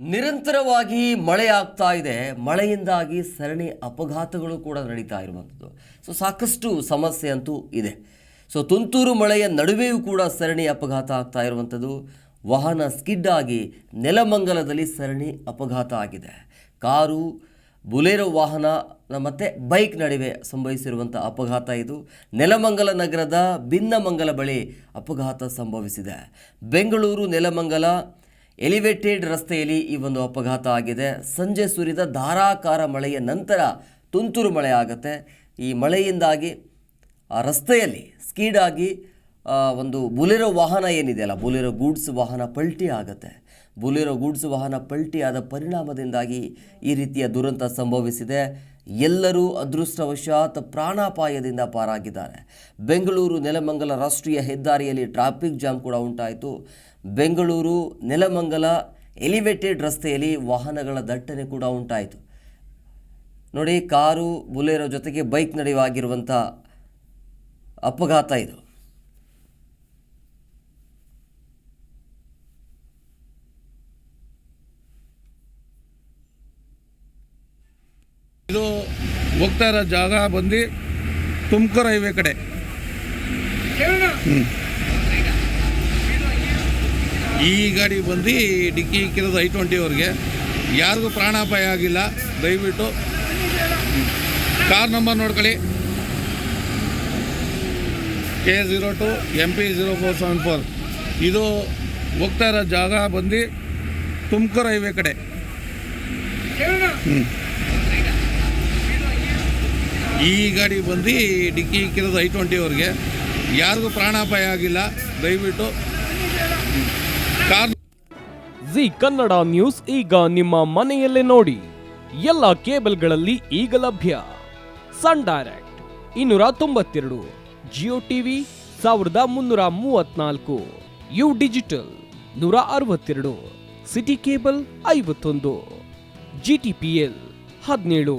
ನಿರಂತರವಾಗಿ ಮಳೆ ಆಗ್ತಾ ಇದೆ. ಮಳೆಯಿಂದಾಗಿ ಸರಣಿ ಅಪಘಾತಗಳು ಕೂಡ ನಡೀತಾ ಇರುವಂಥದ್ದು. ಸೊ ಸಾಕಷ್ಟು ಸಮಸ್ಯೆ ಅಂತೂ ಇದೆ. ಸೊ ತುಂತುರು ಮಳೆಯ ನಡುವೆಯೂ ಕೂಡ ಸರಣಿ ಅಪಘಾತ ಆಗ್ತಾ ಇರುವಂಥದ್ದು. ವಾಹನ ಸ್ಕಿಡ್ ಆಗಿ ನೆಲಮಂಗಲದಲ್ಲಿ ಸರಣಿ ಅಪಘಾತ ಆಗಿದೆ. ಕಾರು, ಬುಲೆರೋ ವಾಹನ ಮತ್ತು ಬೈಕ್ ನಡುವೆ ಸಂಭವಿಸಿರುವಂಥ ಅಪಘಾತ ಇದು. ನೆಲಮಂಗಲ ನಗರದ ಭಿನ್ನಮಂಗಲ ಬಳಿ ಅಪಘಾತ ಸಂಭವಿಸಿದೆ. ಬೆಂಗಳೂರು, ನೆಲಮಂಗಲ ಎಲಿವೇಟೆಡ್ ರಸ್ತೆಯಲ್ಲಿ ಈ ಒಂದು ಅಪಘಾತ ಆಗಿದೆ. ಸಂಜೆ ಸುರಿದ ಧಾರಾಕಾರ ಮಳೆಯ ನಂತರ ತುಂತುರು ಮಳೆ ಆಗುತ್ತೆ. ಈ ಮಳೆಯಿಂದಾಗಿ ಆ ರಸ್ತೆಯಲ್ಲಿ ಸ್ಕೀಡಾಗಿ ಒಂದು ಬುಲೆರೋ ವಾಹನ ಏನಿದೆಯಲ್ಲ ಬುಲೆರೋ ಗೂಡ್ಸ್ ವಾಹನ ಪಲ್ಟಿ ಆಗುತ್ತೆ. ಬುಲೆರೋ ಗೂಡ್ಸ್ ವಾಹನ ಪಲ್ಟಿ ಆದ ಪರಿಣಾಮದಿಂದಾಗಿ ಈ ರೀತಿಯ ದುರಂತ ಸಂಭವಿಸಿದೆ. ಎಲ್ಲರೂ ಅದೃಷ್ಟವಶಾತ್ ಪ್ರಾಣಾಪಾಯದಿಂದ ಪಾರಾಗಿದ್ದಾರೆ. ಬೆಂಗಳೂರು ನೆಲಮಂಗಲ ರಾಷ್ಟ್ರೀಯ ಹೆದ್ದಾರಿಯಲ್ಲಿ ಟ್ರಾಫಿಕ್ ಜಾಮ್ ಕೂಡ ಉಂಟಾಯಿತು. ಬೆಂಗಳೂರು ನೆಲಮಂಗಲ ಎಲಿವೇಟೆಡ್ ರಸ್ತೆಯಲ್ಲಿ ವಾಹನಗಳ ದಟ್ಟಣೆ ಕೂಡ ಉಂಟಾಯಿತು. ನೋಡಿ, ಕಾರು, ಬುಲೆರೋ ಜೊತೆಗೆ ಬೈಕ್ ನಡೆಯುವಾಗಿರುವಂಥ ಅಪಘಾತ ಇದು. ಇದು ಹೋಗ್ತಾ ಇರೋ ಜಾಗ ಬಂದು ತುಮಕೂರು ಹೈವೇ ಕಡೆ. ಈ ಗಾಡಿ ಬಂದು ಡಿಕ್ಕಿ ಇಕ್ಕಿರೋದು ಐ ಟ್ವೆಂಟಿವರೆಗೆ ಯಾರಿಗೂ ಪ್ರಾಣಾಪಾಯ ಆಗಿಲ್ಲ. ದಯವಿಟ್ಟು ಕಾರ್ ನಂಬರ್ ನೋಡ್ಕೊಳ್ಳಿ. K zero two M P zero four seven four ಇದು ಹೋಗ್ತಾ ಇರೋ ಜಾಗ ಬಂದು ತುಮಕೂರು ಹೈವೇ ಕಡೆ. ಹ್ಞೂ ಈ ಗಾಡಿ ಬಂದು ಡಿಕ್ಕಿ ಇಕ್ಕಿರೋದು ಐ ಟ್ವೆಂಟಿವರೆಗೆ ಯಾರಿಗೂ ಪ್ರಾಣಾಪಾಯ ಆಗಿಲ್ಲ. ದಯವಿಟ್ಟು ಕಾರ್ ಜಿ ಕನ್ನಡ ನ್ಯೂಸ್ ಈಗ ನಿಮ್ಮ ಮನೆಯಲ್ಲೇ ನೋಡಿ. ಎಲ್ಲ ಕೇಬಲ್ಗಳಲ್ಲಿ ಈಗ ಲಭ್ಯ. ಸನ್ ಡೈರೆಕ್ಟ್ ಇನ್ನೂರ ತೊಂಬತ್ತೆರಡು, ಜಿಯೋ ಟಿವಿ ಸಾವಿರದ ಮುನ್ನೂರ ಮೂವತ್ನಾಲ್ಕು, ಯು ಡಿಜಿಟಲ್ ನೂರ ಅರವತ್ತೆರಡು, ಸಿಟಿ ಕೇಬಲ್ ಐವತ್ತೊಂದು, ಜಿ ಟಿ ಪಿ ಎಲ್ ಹದಿನೇಳು.